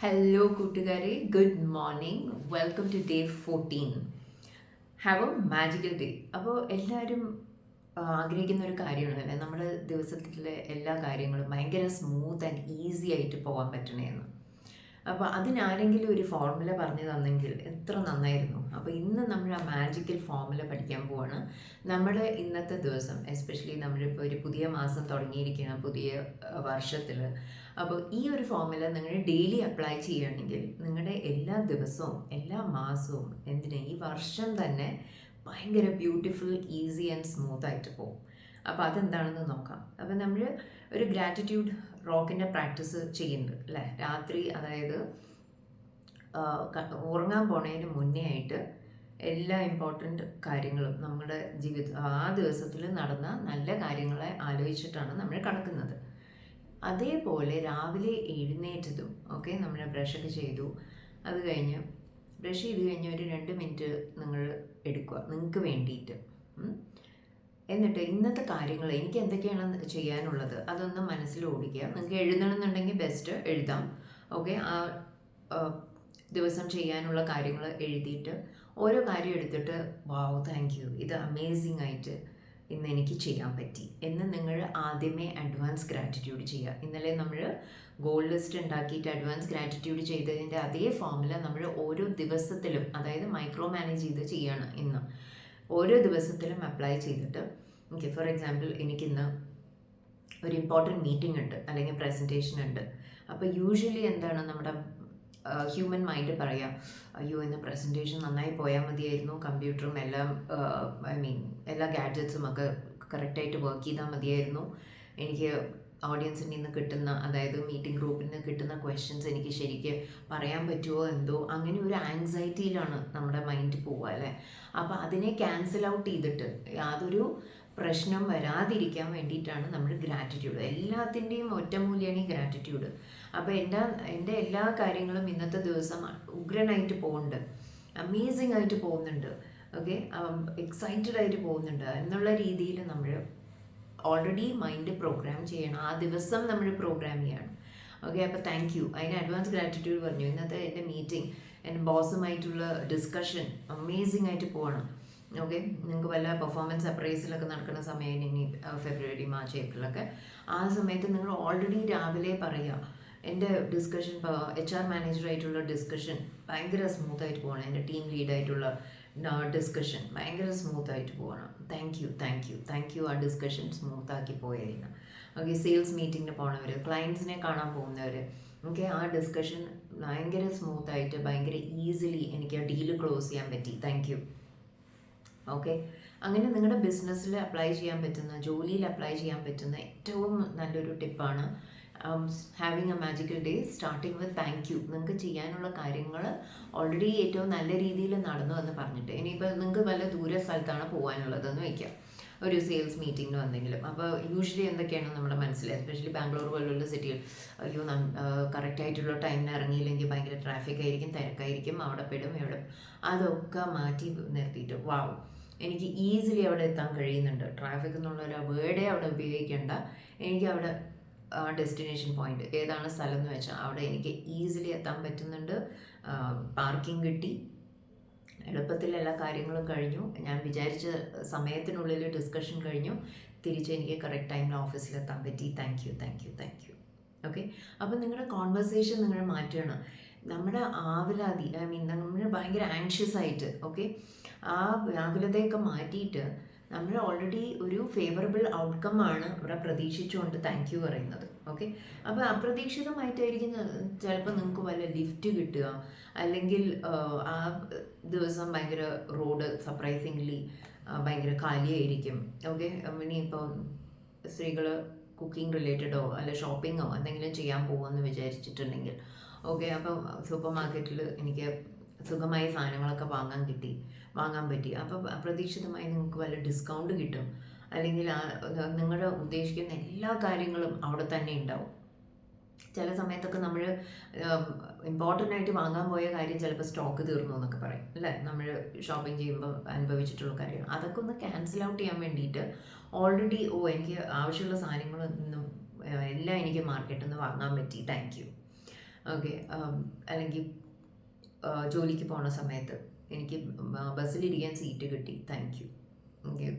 Hello കൂട്ടുകാരെ. Good morning welcome to day fourteen have a magical day അപ്പോൾ എല്ലാവരും ആഗ്രഹിക്കുന്ന ഒരു കാര്യമാണ്. അല്ലേ? നമ്മുടെ ദിവസത്തിലെ എല്ലാ കാര്യങ്ങളും ഭയങ്കര സ്മൂത്ത് ആൻഡ് ഈസി ആയിട്ട് പോകാൻ പറ്റണേന്ന്. അപ്പോൾ അതിനാരെങ്കിലും ഒരു ഫോർമുല പറഞ്ഞു തന്നെങ്കിൽ എത്ര നന്നായിരുന്നു. അപ്പോൾ ഇന്ന് നമ്മൾ ആ മാജിക്കൽ ഫോർമുല പഠിക്കാൻ പോവാണ്. നമ്മുടെ ഇന്നത്തെ ദിവസം എസ്പെഷ്യലി നമ്മളിപ്പോൾ ഒരു പുതിയ മാസം തുടങ്ങിയിരിക്കുന്ന പുതിയ വർഷത്തിൽ അപ്പോൾ ഈ ഒരു ഫോർമുല നിങ്ങൾ ഡെയിലി അപ്ലൈ ചെയ്യുകയാണെങ്കിൽ നിങ്ങളുടെ എല്ലാ ദിവസവും എല്ലാ മാസവും എന്തിനാ? ഈ വർഷം തന്നെ ഭയങ്കര ബ്യൂട്ടിഫുൾ ഈസി ആൻഡ് സ്മൂത്ത് ആയിട്ട് പോകും അപ്പോൾ അതെന്താണെന്ന് നോക്കാം. അപ്പോൾ നമ്മൾ ഒരു ഗ്രാറ്റിറ്റ്യൂഡ് റോക്കിന്റെ പ്രാക്ടീസ് ചെയ്യുന്നുണ്ട് അല്ലേ? രാത്രി അതായത് ഉറങ്ങാൻ പോണതിന് മുന്നേ ആയിട്ട് എല്ലാ ഇമ്പോർട്ടന്റ് കാര്യങ്ങളും നമ്മുടെ ജീവിത ആ ദിവസത്തിൽ നടന്ന നല്ല കാര്യങ്ങളെ ആലോചിച്ചിട്ടാണ് നമ്മൾ കിടക്കുന്നത്. അതേപോലെ രാവിലെ എഴുന്നേറ്റതും ഓക്കെ നമ്മൾ ബ്രഷൊക്കെ ചെയ്തു. അത് കഴിഞ്ഞ് ബ്രഷ് ചെയ്ത് കഴിഞ്ഞ് ഒരു രണ്ട് മിനിറ്റ് നിങ്ങൾ എടുക്കുക നിങ്ങൾക്ക് വേണ്ടിയിട്ട്. എന്നിട്ട് ഇന്നത്തെ കാര്യങ്ങൾ എനിക്ക് എന്തൊക്കെയാണ് ചെയ്യാനുള്ളത് അതൊന്ന് മനസ്സിൽ ഓടിക്കുക. നിങ്ങൾക്ക് എഴുതണമെന്നുണ്ടെങ്കിൽ ബെസ്റ്റ് എഴുതാം. ഓക്കെ ആ ദിവസം ചെയ്യാനുള്ള കാര്യങ്ങൾ എഴുതിയിട്ട് ഓരോ കാര്യം എടുത്തിട്ട് വാവ് താങ്ക് യു ഇത് അമേസിങ് ആയിട്ട് ഇന്ന് എനിക്ക് ചെയ്യാൻ പറ്റി. എന്ന് നിങ്ങൾ ആദ്യമേ അഡ്വാൻസ് ഗ്രാറ്റിറ്റ്യൂഡ് ചെയ്യുക. ഇന്നലെ നമ്മൾ ഗോൾ ലിസ്റ്റ് ഉണ്ടാക്കിയിട്ട് അഡ്വാൻസ് ഗ്രാറ്റിറ്റ്യൂഡ് ചെയ്തതിന്റെ അതേ ഫോമിൽ നമ്മൾ ഓരോ ദിവസത്തിലും അതായത് മൈക്രോ മാനേജ് ചെയ്ത് ചെയ്യണം ഇന്ന്. ഓരോ ദിവസത്തിലും അപ്ലൈ ചെയ്തിട്ട് ഓക്കെ ഫോർ എക്സാമ്പിൾ എനിക്കിന്ന് ഒരു ഇമ്പോർട്ടന്റ് മീറ്റിംഗ് ഉണ്ട് അല്ലെങ്കിൽ പ്രസന്റേഷൻ ഉണ്ട്. അപ്പോൾ യൂഷ്വലി എന്താണ് നമ്മുടെ ഹ്യൂമൻ മൈൻഡ് പറയാം അയ്യോ ഇന്ന് പ്രസന്റേഷൻ നന്നായി പോയാൽ മതിയായിരുന്നു കമ്പ്യൂട്ടറും എല്ലാം ഐ മീൻ എല്ലാ ഗാഡ്ജറ്റ്സും ഒക്കെ കറക്റ്റായിട്ട് വർക്ക് ചെയ്താൽ മതിയായിരുന്നു. എനിക്ക് ഓഡിയൻസിൽ നിന്ന് കിട്ടുന്ന അതായത് മീറ്റിംഗ് ഗ്രൂപ്പിൽ നിന്ന് കിട്ടുന്ന ക്വസ്റ്റ്യൻസ് എനിക്ക് ശരിക്ക് പറയാൻ പറ്റുമോ എന്തോ? അങ്ങനെ ഒരു ആങ്സൈറ്റിയിലാണ് നമ്മുടെ മൈൻഡ് പോവുക അല്ലേ? അപ്പോൾ അതിനെ ക്യാൻസൽ ഔട്ട് ചെയ്തിട്ട് യാതൊരു പ്രശ്നം വരാതിരിക്കാൻ വേണ്ടിയിട്ടാണ് നമ്മൾ ഗ്രാറ്റിറ്റ്യൂഡ് എല്ലാത്തിന്റെയും ഒറ്റമൂല്യമാണ് ഈ ഗ്രാറ്റിറ്റ്യൂഡ് അപ്പോൾ എന്റെ എന്റെ എല്ലാ കാര്യങ്ങളും ഇന്നത്തെ ദിവസം ഉഗ്രനായിട്ട് പോകുന്നുണ്ട്. അമേസിംഗ് ആയിട്ട് പോകുന്നുണ്ട്. ഓക്കെ എക്സൈറ്റഡ് ആയിട്ട് പോകുന്നുണ്ട്. എന്നുള്ള രീതിയിൽ നമ്മൾ ഓൾറെഡി മൈൻഡ് പ്രോഗ്രാം ചെയ്യണം. ആ ദിവസം നമ്മൾ പ്രോഗ്രാം ചെയ്യണം. ഓക്കെ അപ്പോൾ താങ്ക് യു അതിന് അഡ്വാൻസ് ഗ്രാറ്റിറ്റ്യൂഡ് പറഞ്ഞു. ഇന്നത്തെ എന്റെ മീറ്റിംഗ് എന്റെ ബോസുമായിട്ടുള്ള ഡിസ്കഷൻ അമേസിംഗ് ആയിട്ട് പോകണം. ഓക്കെ നിങ്ങൾക്ക് വല്ല പെർഫോമൻസ് അപ്രൈസിലൊക്കെ നടക്കുന്ന സമയം ഇനി ഫെബ്രുവരി മാർച്ച് ഏപ്രിലൊക്കെ ആ സമയത്ത് നിങ്ങൾ ഓൾറെഡി രാവിലെ പറയുക. എന്റെ ഡിസ്കഷൻ ഇപ്പോൾ എച്ച് ആർ മാനേജറായിട്ടുള്ള ഡിസ്കഷൻ ഭയങ്കര സ്മൂത്തായിട്ട് പോകണം. എന്റെ ടീം ലീഡായിട്ടുള്ള ഡിസ്കഷൻ ഭയങ്കര സ്മൂത്തായിട്ട് പോകണം. Thank you thank you thank you ആ ഡിസ്കഷൻ സ്മൂത്താക്കി പോയതിന് ഓക്കെ സെയിൽസ് മീറ്റിങ്ങിന് പോണവർ ക്ലയൻസിനെ കാണാൻ പോകുന്നവർ ഓക്കെ ആ ഡിസ്കഷൻ ഭയങ്കര സ്മൂത്തായിട്ട് ഭയങ്കര ഈസിലി എനിക്ക് ആ ഡീൽ ക്ലോസ് ചെയ്യാൻ പറ്റി. താങ്ക് യു ഓക്കെ അങ്ങനെ നിങ്ങളുടെ ബിസിനസ്സിൽ അപ്ലൈ ചെയ്യാൻ പറ്റുന്ന ജോലിയിൽ അപ്ലൈ ചെയ്യാൻ പറ്റുന്ന ഏറ്റവും നല്ലൊരു ടിപ്പാണ് having a magical day starting with thank you നിങ്ങൾക്ക് ചെയ്യാനുള്ള കാര്യങ്ങൾ ഓൾറെഡി ഏറ്റവും നല്ല രീതിയിൽ നടന്നു എന്ന് പറഞ്ഞിട്ട്. ഇനിയിപ്പോൾ നിങ്ങൾക്ക് വല്ല ദൂര സ്ഥലത്താണ് പോകാനുള്ളതെന്ന് വയ്ക്കാം ഒരു സെയിൽസ് മീറ്റിങ്ങിനോ എന്തെങ്കിലും അപ്പോൾ യൂഷ്വലി എന്തൊക്കെയാണ് നമ്മുടെ മനസ്സിൽ? എസ്പെഷ്യലി ബാംഗ്ലൂർ പോലുള്ള സിറ്റികൾ അയ്യോ കറക്റ്റായിട്ടുള്ള ടൈമിന് ഇറങ്ങിയില്ലെങ്കിൽ ഭയങ്കര ട്രാഫിക് ആയിരിക്കും തിരക്കായിരിക്കും അവിടെ പെടും എവിടെ. അതൊക്കെ മാറ്റി നിർത്തിയിട്ട് വാവ് എനിക്ക് ഈസിലി അവിടെ എത്താൻ കഴിയുന്നുണ്ട്. ട്രാഫിക് എന്നുള്ള ഒരു വേർഡേ അവിടെ ഉപയോഗിക്കേണ്ട. എനിക്ക് അവിടെ ഡെസ്റ്റിനേഷൻ പോയിന്റ് ഏതാണ് സ്ഥലം എന്ന് വെച്ചാൽ അവിടെ എനിക്ക് ഈസിലി എത്താൻ പറ്റുന്നുണ്ട്. പാർക്കിംഗ് കിട്ടി. എളുപ്പത്തിൽ എല്ലാ കാര്യങ്ങളും കഴിഞ്ഞു. ഞാൻ വിചാരിച്ച സമയത്തിനുള്ളിൽ ഡിസ്കഷൻ കഴിഞ്ഞു. തിരിച്ച് എനിക്ക് കറക്റ്റ് ടൈമിൽ ഓഫീസിലെത്താൻ പറ്റി. Thank you thank you thank you okay അപ്പം നിങ്ങളുടെ കോൺവെർസേഷൻ നിങ്ങൾ മാറ്റുകയാണ് നമ്മുടെ ആവലാതി ഐ മീൻ നമ്മൾ ഭയങ്കര ആങ്ഷ്യസ് ആയിട്ട് ഓക്കെ ആ വ്യാകുലതയൊക്കെ മാറ്റിയിട്ട് നമ്മൾ ഓൾറെഡി ഒരു ഫേവറബിൾ ഔട്ട്കം ആണ് ഇവിടെ പ്രതീക്ഷിച്ചുകൊണ്ട് താങ്ക് യു പറയുന്നത്. ഓക്കെ അപ്പോൾ അപ്രതീക്ഷിതമായിട്ടായിരിക്കും ചിലപ്പോൾ നിങ്ങൾക്ക് വല്ല ലിഫ്റ്റ് കിട്ടുക. അല്ലെങ്കിൽ ആ ദിവസം ഭയങ്കര റോഡ് സർപ്രൈസിംഗ്ലി ഭയങ്കര കാലിയായിരിക്കും. ഓക്കെ ഇനിയിപ്പോൾ സ്ത്രീകൾ കുക്കിംഗ് റിലേറ്റഡോ അല്ല ഷോപ്പിങ്ങോ എന്തെങ്കിലും ചെയ്യാൻ പോകുമെന്ന് വിചാരിച്ചിട്ടുണ്ടെങ്കിൽ. ഓക്കെ അപ്പം സൂപ്പർ മാർക്കറ്റിൽ എനിക്ക് സുഖമായി സാധനങ്ങളൊക്കെ വാങ്ങാൻ കിട്ടി വാങ്ങാൻ പറ്റി. അപ്പോൾ അപ്രതീക്ഷിതമായി നിങ്ങൾക്ക് വല്ല ഡിസ്കൗണ്ട് കിട്ടും. അല്ലെങ്കിൽ നിങ്ങളുടെ ഉദ്ദേശിക്കുന്ന എല്ലാ കാര്യങ്ങളും അവിടെ തന്നെ ഉണ്ടാവും. ചില സമയത്തൊക്കെ നമ്മൾ ഇമ്പോർട്ടന്റ് ആയിട്ട് വാങ്ങാൻ പോയ കാര്യം ചിലപ്പോൾ സ്റ്റോക്ക് തീർന്നു എന്നൊക്കെ പറയും. അല്ലേ? നമ്മൾ ഷോപ്പിംഗ് ചെയ്യുമ്പോൾ അനുഭവിച്ചിട്ടുള്ള കാര്യം അതൊക്കെ ഒന്ന് ക്യാൻസൽ ഔട്ട് ചെയ്യാൻ വേണ്ടിയിട്ട് ഓൾറെഡി ഓ എനിക്ക് ആവശ്യമുള്ള സാധനങ്ങൾ ഇന്നും എല്ലാം എനിക്ക് മാർക്കറ്റിൽ നിന്ന് വാങ്ങാൻ പറ്റി. താങ്ക് യു ഓക്കെ അല്ലെങ്കിൽ ജോലിക്ക് പോണ സമയത്ത് എനിക്ക് ബസ്സിലിരിക്കാൻ സീറ്റ് കിട്ടി. താങ്ക് യു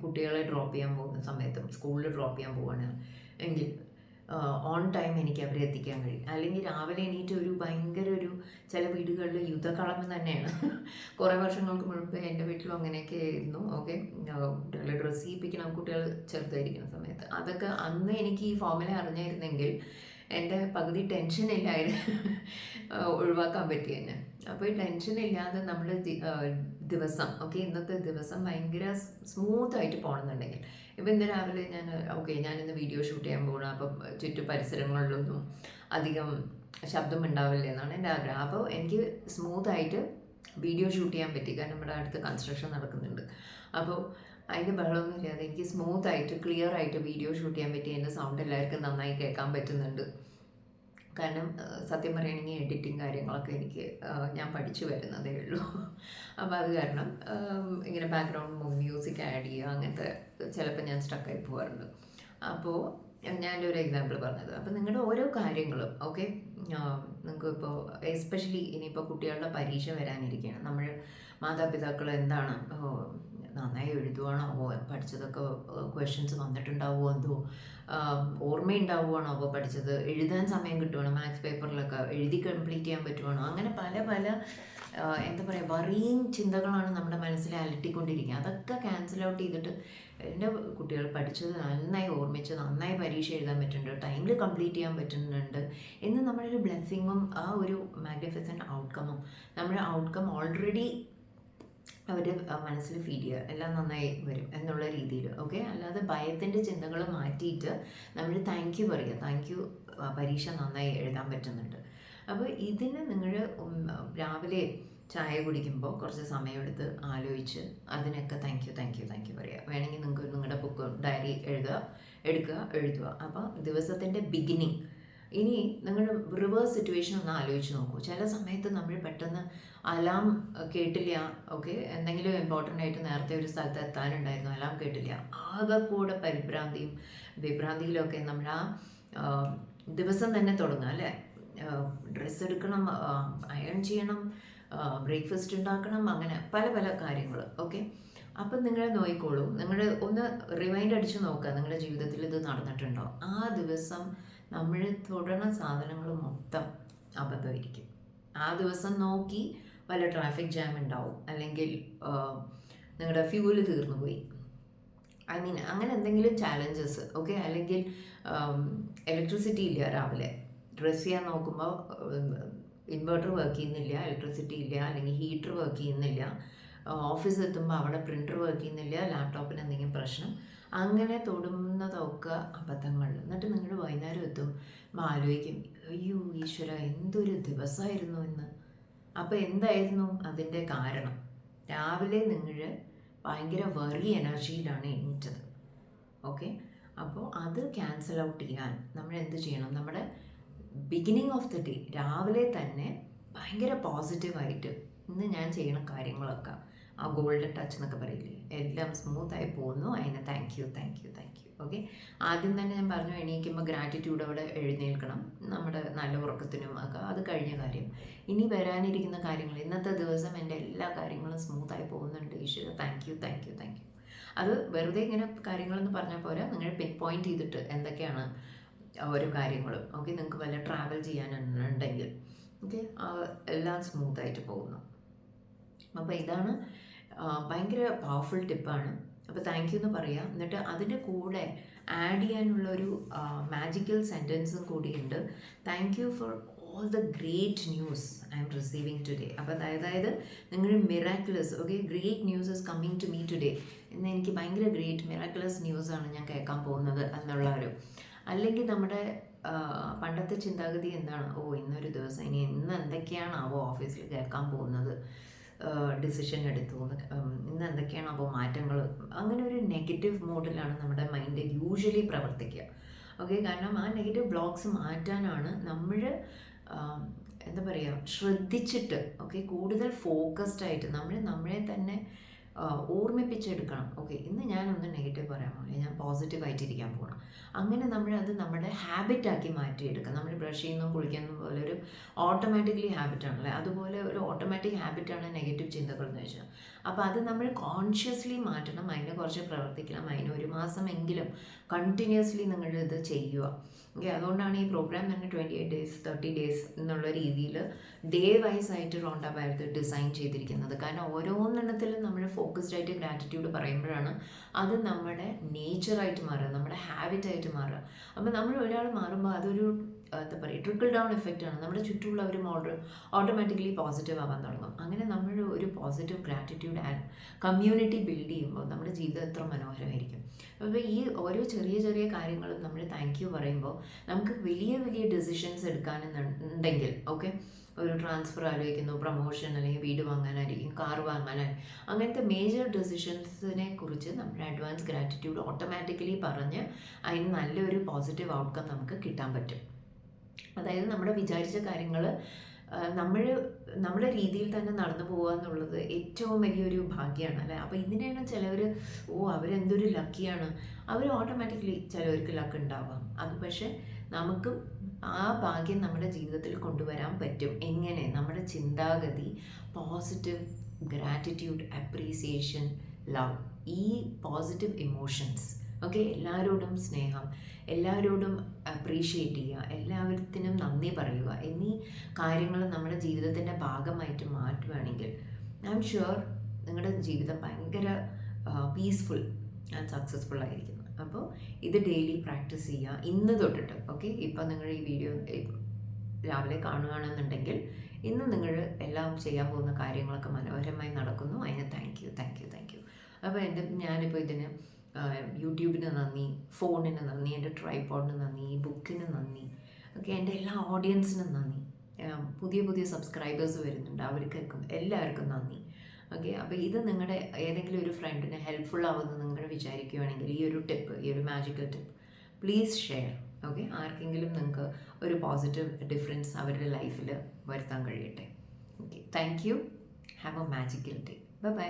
കുട്ടികളെ ഡ്രോപ്പ് ചെയ്യാൻ പോകുന്ന സമയത്തും സ്കൂളിൽ ഡ്രോപ്പ് ചെയ്യാൻ പോവാണ്. എങ്കിൽ ഓൺ ടൈം എനിക്ക് അവരെ എത്തിക്കാൻ കഴിയും. അല്ലെങ്കിൽ രാവിലെ എണീറ്റ് ഒരു ഭയങ്കര ഒരു ചില വീടുകളിൽ യുദ്ധക്കളം തന്നെയാണ്. കുറേ വർഷങ്ങൾക്ക് മുൻപ് എന്റെ വീട്ടിലും അങ്ങനെയൊക്കെ ആയിരുന്നു. ഓക്കെ കുട്ടികളെ ഡ്രസ്സ് ചെയ്യിപ്പിക്കണം. കുട്ടികൾ ചെറുതായിരിക്കുന്ന സമയത്ത്. അതൊക്കെ അന്ന് എനിക്ക് ഈ ഫോമില അറിഞ്ഞായിരുന്നെങ്കിൽ എന്റെ പകുതി ടെൻഷൻ ഇല്ലായിരുന്നു. ഒഴിവാക്കാൻ പറ്റി തന്നെ അപ്പോൾ ഈ ടെൻഷൻ ഇല്ലാതെ നമ്മൾ ദിവസം ഓക്കെ ഇന്നത്തെ ദിവസം ഭയങ്കര സ്മൂത്തായിട്ട് പോകണമെന്നുണ്ടെങ്കിൽ ഇപ്പം ഇന്ന് രാവിലെ ഞാൻ ഓക്കെ ഞാനിന്ന് വീഡിയോ ഷൂട്ട് ചെയ്യാൻ പോകണം അപ്പം ചുറ്റു പരിസരങ്ങളിലൊന്നും അധികം ശബ്ദം ഉണ്ടാവില്ല എന്നാണ് എന്റെ ആഗ്രഹം. അപ്പോൾ എനിക്ക് സ്മൂത്തായിട്ട് വീഡിയോ ഷൂട്ട് ചെയ്യാൻ പറ്റി. കാരണം നമ്മുടെ അടുത്ത് കൺസ്ട്രക്ഷൻ നടക്കുന്നുണ്ട്. അപ്പോൾ അതിന്റെ ബഹളമൊന്നും ഇല്ലാതെ എനിക്ക് സ്മൂത്ത് ആയിട്ട് ക്ലിയർ ആയിട്ട് വീഡിയോ ഷൂട്ട് ചെയ്യാൻ പറ്റി. എന്റെ സൗണ്ട് എല്ലാവർക്കും നന്നായി കേൾക്കാൻ പറ്റുന്നുണ്ട്. കാരണം സത്യം പറയുകയാണെങ്കിൽ എഡിറ്റിംഗ് കാര്യങ്ങളൊക്കെ എനിക്ക് ഞാൻ പഠിച്ചു വരുന്നതേ ഉള്ളൂ. അപ്പോൾ അത് കാരണം ഇങ്ങനെ ബാക്ക്ഗ്രൗണ്ട് മ്യൂസിക് ആഡ് ചെയ്യുക അങ്ങനത്തെ ചിലപ്പോൾ ഞാൻ സ്റ്റക്കായി പോകാറുണ്ട് അപ്പോൾ ഞാൻ ഒരു എക്സാമ്പിൾ പറഞ്ഞത്. അപ്പോൾ നിങ്ങളുടെ ഓരോ കാര്യങ്ങളും ഓക്കെ നിങ്ങൾക്ക് ഇപ്പോൾ എസ്പെഷ്യലി ഇനിയിപ്പോൾ കുട്ടികളുടെ പരീക്ഷ വരാനിരിക്കുകയാണ്. നമ്മൾ മാതാപിതാക്കൾ എന്താണ് നന്നായി എഴുതുവാണോ? അവ പഠിച്ചതൊക്കെ ക്വസ്റ്റ്യൻസ് വന്നിട്ടുണ്ടാവുമോ എന്തോ ഓർമ്മയുണ്ടാവുകയാണോ അപ്പോൾ പഠിച്ചത് എഴുതാൻ സമയം കിട്ടുവാണോ? മാത്സ് പേപ്പറിലൊക്കെ എഴുതി കംപ്ലീറ്റ് ചെയ്യാൻ പറ്റുവാണോ? അങ്ങനെ പല പല എന്താ പറയുക വറിയും ചിന്തകളാണ് നമ്മുടെ മനസ്സിൽ അലട്ടിക്കൊണ്ടിരിക്കുക അതൊക്കെ ക്യാൻസൽ ഔട്ട് ചെയ്തിട്ട് എന്റെ കുട്ടികൾ പഠിച്ചത് നന്നായി ഓർമ്മിച്ച് നന്നായി പരീക്ഷ എഴുതാൻ പറ്റുന്നുണ്ട്. ടൈമിൽ കംപ്ലീറ്റ് ചെയ്യാൻ പറ്റുന്നുണ്ട്. എന്ന് നമ്മളൊരു ബ്ലെസ്സിങ്ങും ആ ഒരു മാഗ്നിഫിസന്റ് ഔട്ട്കമും നമ്മുടെ ഔട്ട്കം ഓൾറെഡി അവരുടെ മനസ്സിൽ ഫീൽ ചെയ്യുക. എല്ലാം നന്നായി വരും എന്നുള്ള രീതിയിൽ ഓക്കെ അല്ലാതെ ഭയത്തിന്റെ ചിന്തകൾ മാറ്റിയിട്ട് നമ്മൾ താങ്ക് യു പറയുക. താങ്ക് യു പരീക്ഷ നന്നായി എഴുതാൻ പറ്റുന്നുണ്ട്. അപ്പോൾ ഇതിന് നിങ്ങൾ രാവിലെ ചായ കുടിക്കുമ്പോൾ കുറച്ച് സമയമെടുത്ത് ആലോചിച്ച് അതിനൊക്കെ thank you thank you thank you പറയുക. വേണമെങ്കിൽ നിങ്ങൾക്ക് നിങ്ങളുടെ ബുക്ക് ഡയറി എഴുതുക എടുക്കുക എഴുതുക. അപ്പോൾ ദിവസത്തിന്റെ ബിഗിനിങ് ഇനി നിങ്ങൾ റിവേഴ്സ് സിറ്റുവേഷൻ ഒന്ന് ആലോചിച്ച് നോക്കൂ. ചില സമയത്ത് നമ്മൾ പെട്ടെന്ന് അലാം കേട്ടില്ല ഓക്കെ എന്തെങ്കിലും ഇമ്പോർട്ടന്റ് ആയിട്ട് നേരത്തെ ഒരു സ്ഥലത്ത് എത്താനുണ്ടായിരുന്നു അലാം കേട്ടില്ല. ആകെ കൂടെ പരിഭ്രാന്തിയും വിഭ്രാന്തിയിലൊക്കെ നമ്മൾ ആ ദിവസം തന്നെ തുടങ്ങുക അല്ലേ? ഡ്രസ്സ് എടുക്കണം അയൺ ചെയ്യണം ബ്രേക്ക്ഫാസ്റ്റ് ഉണ്ടാക്കണം അങ്ങനെ പല പല കാര്യങ്ങൾ ഓക്കെ അപ്പം നിങ്ങൾ നോക്കിക്കോളൂ. നിങ്ങൾ ഒന്ന് റിവൈൻഡ് അടിച്ച് നോക്കുക. നിങ്ങളുടെ ജീവിതത്തിൽ ഇത് നടന്നിട്ടുണ്ടോ? ആ ദിവസം നമ്മൾ തൊടണ സാധനങ്ങൾ മൊത്തം അബദ്ധമായിരിക്കും ആ ദിവസം നോക്കി വല്ല ട്രാഫിക് ജാം ഉണ്ടാവും. അല്ലെങ്കിൽ നിങ്ങളുടെ ഫ്യൂൽ തീർന്നു പോയി. ഐ മീൻ അങ്ങനെ എന്തെങ്കിലും ചാലഞ്ചസ് ഓക്കെ അല്ലെങ്കിൽ ഇലക്ട്രിസിറ്റി ഇല്ല രാവിലെ. ഡ്രസ്സ് ചെയ്യാൻ നോക്കുമ്പോൾ ഇൻവെർട്ടർ വർക്ക് ചെയ്യുന്നില്ല. ഇലക്ട്രിസിറ്റി ഇല്ല. അല്ലെങ്കിൽ ഹീറ്റർ വർക്ക് ചെയ്യുന്നില്ല. ഓഫീസ് എത്തുമ്പോൾ അവിടെ പ്രിന്റർ വർക്ക് ചെയ്യുന്നില്ല ലാപ്ടോപ്പിന് എന്തെങ്കിലും പ്രശ്നം അങ്ങനെ തൊടുന്നതൊക്കെ അബദ്ധങ്ങൾ എന്നിട്ട് നിങ്ങൾ വൈകുന്നേരം എത്തും ആലോചിക്കും അയ്യോ ഈശ്വര എന്തൊരു ദിവസമായിരുന്നു ഇന്ന്. അപ്പോൾ എന്തായിരുന്നു അതിന്റെ കാരണം? രാവിലെ നിങ്ങൾ ഭയങ്കര വെറി എനർജിയിലാണ് എണീറ്റത്. ഓക്കെ അപ്പോൾ അത് ക്യാൻസൽ ഔട്ട് ചെയ്യാൻ നമ്മൾ എന്ത് ചെയ്യണം? നമ്മുടെ ബിഗിനിങ് ഓഫ് ദി ഡേ രാവിലെ തന്നെ ഭയങ്കര പോസിറ്റീവായിട്ട് ഇന്ന് ഞാൻ ചെയ്യണ കാര്യങ്ങളൊക്കെ ആ ഗോൾഡൻ ടച്ച് എന്നൊക്കെ പറയില്ലേ? എല്ലാം സ്മൂത്തായി പോകുന്നു. അതിന് thank you thank you thank you okay ആദ്യം തന്നെ ഞാൻ പറഞ്ഞു എണീക്കുമ്പോൾ ഗ്രാറ്റിറ്റ്യൂഡ് അവിടെ എഴുന്നേൽക്കണം. നമ്മുടെ നല്ല ഉറക്കത്തിനും ഒക്കെ അത് കഴിഞ്ഞ കാര്യം. ഇനി വരാനിരിക്കുന്ന കാര്യങ്ങൾ ഇന്നത്തെ ദിവസം എന്റെ എല്ലാ കാര്യങ്ങളും സ്മൂത്തായി പോകുന്നുണ്ട്. ഈശ്വര thank you thank you thank you അത് വെറുതെ ഇങ്ങനെ കാര്യങ്ങളെന്ന് പറഞ്ഞാൽ പോരാ. നിങ്ങൾ പിൻ പോയിന്റ് ചെയ്തിട്ട് എന്തൊക്കെയാണ് ഓരോ കാര്യങ്ങളും. ഓക്കെ നിങ്ങൾക്ക് വല്ല ട്രാവൽ ചെയ്യാനുണ്ടെങ്കിൽ. ഓക്കെ എല്ലാം സ്മൂത്തായിട്ട് പോകുന്നു. അപ്പോൾ ഇതാണ് ഭയങ്കര പവർഫുൾ ടിപ്പാണ് അപ്പോൾ താങ്ക് യു എന്ന് പറയാം. എന്നിട്ട് അതിന്റെ കൂടെ ആഡ് ചെയ്യാനുള്ള ഒരു മാജിക്കൽ സെന്റൻസും കൂടിയുണ്ട് thank you for all the great news I am receiving today അപ്പോൾ അതായത് നിങ്ങളുടെ miraculous okay great news is coming to me today ഇന്ന് എനിക്ക് ഭയങ്കര ഗ്രേറ്റ് മിറാക്കുലസ് ന്യൂസാണ് ഞാൻ കേൾക്കാൻ പോകുന്നത് എന്നുള്ള ഒരു. അല്ലെങ്കിൽ നമ്മുടെ പണ്ടത്തെ ചിന്താഗതി എന്താണ്? ഓ ഇന്നൊരു ദിവസം ഇനി ഇന്ന് എന്തൊക്കെയാണാവോ ഓഫീസിൽ കേൾക്കാൻ പോകുന്നത്? ഡിസിഷൻ എടുത്തു. ഇന്ന് എന്തൊക്കെയാണ് അപ്പോൾ മാറ്റങ്ങൾ അങ്ങനെ ഒരു നെഗറ്റീവ് മോഡിലാണ് നമ്മുടെ മൈൻഡ് യൂഷ്വലി പ്രവർത്തിക്കുക. ഓക്കെ കാരണം ആ നെഗറ്റീവ് ബ്ലോക്സ് മാറ്റാനാണ് നമ്മൾ എന്താ പറയുക ശ്രദ്ധിച്ചിട്ട് ഓക്കെ കൂടുതൽ ഫോക്കസ്ഡ് ആയിട്ട് നമ്മൾ നമ്മളെ തന്നെ ഓർമ്മിപ്പിച്ചെടുക്കണം. ഓക്കെ ഇന്ന് ഞാനൊന്ന് നെഗറ്റീവ് പറയാൻ പോകണം ഞാൻ പോസിറ്റീവായിട്ടിരിക്കാൻ പോകണം അങ്ങനെ നമ്മൾ അത് നമ്മുടെ ഹാബിറ്റാക്കി മാറ്റിയെടുക്കുക നമ്മൾ ബ്രഷ് ചെയ്യുന്നതും കുളിക്കുന്നതും പോലെ ഒരു ഓട്ടോമാറ്റിക്കലി ഹാബിറ്റാണല്ലേ അതുപോലെ ഒരു ഓട്ടോമാറ്റിക് ഹാബിറ്റാണ് നെഗറ്റീവ് ചിന്തകൾ എന്ന് വെച്ചാൽ. അപ്പോൾ അത് നമ്മൾ കോൺഷ്യസ്ലി മാറ്റണം. അതിനെ കുറച്ച് പ്രവർത്തിക്കണം. അതിന് ഒരു മാസമെങ്കിലും കണ്ടിന്യൂസ്ലി നിങ്ങൾ ഇത് ചെയ്യുക. ഓക്കെ അതുകൊണ്ടാണ് ഈ പ്രോഗ്രാം തന്നെ twenty eight days thirty days എന്നുള്ള രീതിയിൽ ഡേ വൈസ് ആയിട്ട് റോണ്ട ഭാരത് ഡിസൈൻ ചെയ്തിരിക്കുന്നത്. കാരണം ഓരോന്നെണ്ണത്തിലും നമ്മൾ ഫോക്കസ്ഡ് ആയിട്ട് ഗ്രാറ്റിറ്റ്യൂഡ് പറയുമ്പോഴാണ് അത് നമ്മുടെ നേച്ചറായിട്ട് മാറുക നമ്മുടെ ഹാബിറ്റായിട്ട് മാറുക. അപ്പോൾ നമ്മൾ ഒരാൾ മാറുമ്പോൾ അതൊരു എന്താ പറയുക ട്രിക്കിൾ ഡൗൺ എഫക്റ്റ് ആണ്. നമ്മുടെ ചുറ്റുമുള്ളവരും ഓട്ടോമാറ്റിക്കലി പോസിറ്റീവ് ആവാൻ തുടങ്ങും. അങ്ങനെ നമ്മൾ ഒരു positive gratitude and community build ചെയ്യുമ്പോൾ നമ്മുടെ ജീവിതം എത്ര മനോഹരമായിരിക്കും. അപ്പോൾ ഈ ഓരോ ചെറിയ ചെറിയ കാര്യങ്ങളും നമ്മൾ താങ്ക് യു പറയുമ്പോൾ നമുക്ക് വലിയ വലിയ ഡെസിഷൻസ് എടുക്കാനെന്നുണ്ടെങ്കിൽ ഓക്കെ ഒരു ട്രാൻസ്ഫർ ആലോചിക്കുന്നു പ്രൊമോഷൻ അല്ലെങ്കിൽ വീട് വാങ്ങാനായിരിക്കും കാർ വാങ്ങാനായിരിക്കും അങ്ങനത്തെ മേജർ ഡെസിഷൻസിനെ കുറിച്ച് നമ്മൾ അഡ്വാൻസ് ഗ്രാറ്റിറ്റ്യൂഡ് ഓട്ടോമാറ്റിക്കലി പറഞ്ഞ് അതിന് നല്ലൊരു പോസിറ്റീവ് ഔട്ട്കം നമുക്ക് കിട്ടാൻ പറ്റും. അതായത് നമ്മുടെ വിചാരിച്ച കാര്യങ്ങൾ നമ്മൾ നമ്മുടെ രീതിയിൽ തന്നെ നടന്നു പോകുക എന്നുള്ളത് ഏറ്റവും വലിയൊരു ഭാഗ്യമാണ് അല്ലേ? അപ്പോൾ ഇതിനെയാണ് ചിലവർ ഓ അവരെന്തൊരു ലക്കിയാണ് അവർ ഓട്ടോമാറ്റിക്കലി ചിലവർക്ക് ലക്ക് ഉണ്ടാവാം. അത് പക്ഷേ നമുക്കും ആ ഭാഗ്യം നമ്മുടെ ജീവിതത്തിൽ കൊണ്ടുവരാൻ പറ്റും. എങ്ങനെ? നമ്മുടെ ചിന്താഗതി പോസിറ്റീവ് ഗ്രാറ്റിറ്റ്യൂഡ് അപ്രീസിയേഷൻ ലവ് ഈ പോസിറ്റീവ് ഇമോഷൻസ് ഓക്കെ എല്ലാവരോടും സ്നേഹം എല്ലാവരോടും അപ്രീഷിയേറ്റ് ചെയ്യുക എല്ലാവരത്തിനും നന്ദി പറയുക എന്നീ കാര്യങ്ങൾ നമ്മുടെ ജീവിതത്തിന്റെ ഭാഗമായിട്ട് മാറ്റുകയാണെങ്കിൽ ഐ എം ഷുവർ നിങ്ങളുടെ ജീവിതം ഭയങ്കര പീസ്ഫുൾ ആൻഡ് സക്സസ്ഫുൾ ആയിരിക്കും. അപ്പോൾ ഇത് ഡെയിലി പ്രാക്ടീസ് ചെയ്യുക ഇന്ന് തൊട്ടിട്ട് ഓക്കെ ഇപ്പം നിങ്ങൾ ഈ വീഡിയോ രാവിലെ കാണുകയാണെന്നുണ്ടെങ്കിൽ ഇന്ന് നിങ്ങൾ എല്ലാം ചെയ്യാൻ പോകുന്ന കാര്യങ്ങളൊക്കെ മനോഹരമായി നടക്കുന്നു. അതിന് thank you thank you thank you അപ്പോൾ എന്റെ ഞാനിപ്പോൾ ഇതിന് യൂട്യൂബിന് നന്ദി ഫോണിന് നന്ദി എന്റെ ട്രൈപോഡിന് നന്ദി ബുക്കിന് നന്ദി ഓക്കെ എന്റെ എല്ലാ ഓഡിയൻസിനും നന്ദി. പുതിയ പുതിയ സബ്സ്ക്രൈബേഴ്സ് വരുന്നുണ്ട്. അവർക്കൊക്കെ എല്ലാവർക്കും നന്ദി. ഓക്കെ അപ്പോൾ ഇത് നിങ്ങളുടെ ഏതെങ്കിലും ഒരു ഫ്രണ്ടിന് ഹെൽപ്ഫുൾ ആവുമെന്ന് നിങ്ങൾ വിചാരിക്കുകയാണെങ്കിൽ ഈ ഒരു ടിപ്പ് ഈ ഒരു magical tip please share okay ആർക്കെങ്കിലും നിങ്ങൾക്ക് ഒരു പോസിറ്റീവ് ഡിഫറൻസ് അവരുടെ ലൈഫിൽ വരുത്താൻ കഴിയട്ടെ. Okay thank you have a magical day bye bye